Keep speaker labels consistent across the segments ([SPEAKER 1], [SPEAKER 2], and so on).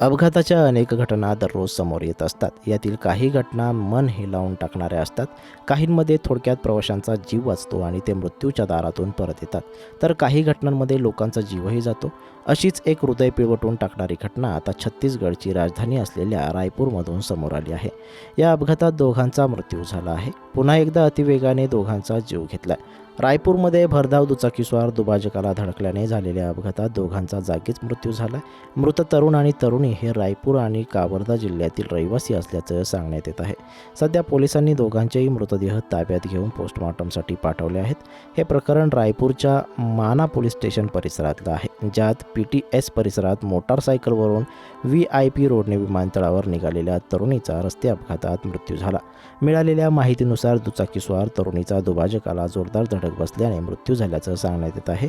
[SPEAKER 1] अपघाताच्या अनेक घटना दररोज समोर येत असतात. यातील काही घटना मन हेलावून टाकणाऱ्या असतात. काहींमध्ये थोडक्यात प्रवाशांचा जीव वाचतो आणि ते मृत्यूच्या दारातून परत येतात. तर काही घटनांमध्ये लोकांचा जीवही जातो. अशीच एक हृदय पिळवटून टाकणारी घटना आता छत्तीसगडची राजधानी असलेल्या रायपूरमधून समोर आली आहे. या अपघातात दोघांचा मृत्यू झाला आहे. पुन्हा एकदा अतिवेगाने दोघांचा जीव घेतला रायपूरमध्ये भरधाव दुचाकीस्वार दुभाजकाला धडकल्याने झालेल्या अपघातात दोघांचा जागीच मृत्यू झाला मृत तरुण आणि तरुणी हे रायपूर आणि कावर्धा जिल्ह्यातील रहिवासी असल्याचं सांगण्यात येत आहे. सध्या पोलिसांनी दोघांचेही मृतदेह ताब्यात घेऊन पोस्टमॉर्टमसाठी पाठवले आहेत. हे प्रकरण रायपूरच्या माना पोलीस स्टेशन परिसरातलं आहे ज्यात पी टी एस परिसरात मोटारसायकलवरून व्ही आय पी रोडने विमानतळावर निघालेल्या तरुणीचा रस्ते अपघातात मृत्यू झाला. मिळालेल्या माहितीनुसार दुचाकीस्वार तरुणीचा दुभाजकाला जोरदार धडक बसल्याने मृत्यू झाल्याचं सांगण्यात येत आहे.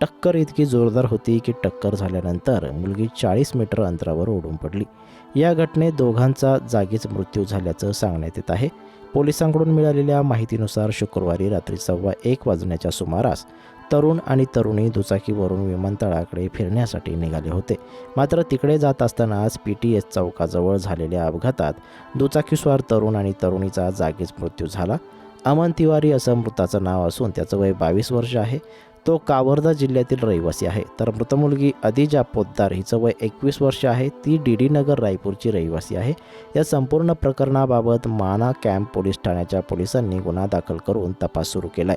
[SPEAKER 1] टक्कर इतकी जोरदार होती की टक्कर झाल्यानंतर मुलगी चाळीस मीटर अंतरावर ओढून पडली. या घटनेत दोघांचा जागीच मृत्यू झाल्याचं सांगण्यात येत आहे. पोलिसांकडून मिळालेल्या माहितीनुसार शुक्रवारी रात्री सव्वा एक वाजण्याच्या सुमारास तरुण आणि तरुणी दुचाकीवरून विमानतळाकडे फिरण्यासाठी निघाले होते. मात्र तिकडे जात असतानाच पी टी एस चौकाजवळ झालेल्या अपघातात दुचाकीस्वार तरुण आणि तरुणीचा जागीच मृत्यू झाला. अमन तिवारी असं मृताचं नाव असून त्याचं वय बावीस वर्ष आहे. तो कावर्धा जिल्ह्यातील रहिवासी आहे. तर मृत मुलगी अदिजा पोद्दार हिचं वय एकवीस वर्ष आहे. ती डी डी नगर रायपूरची रहिवासी आहे. या संपूर्ण प्रकरणाबाबत माना कॅम्प पोलीस ठाण्याच्या पोलिसांनी गुन्हा दाखल करून तपास सुरू केला आहे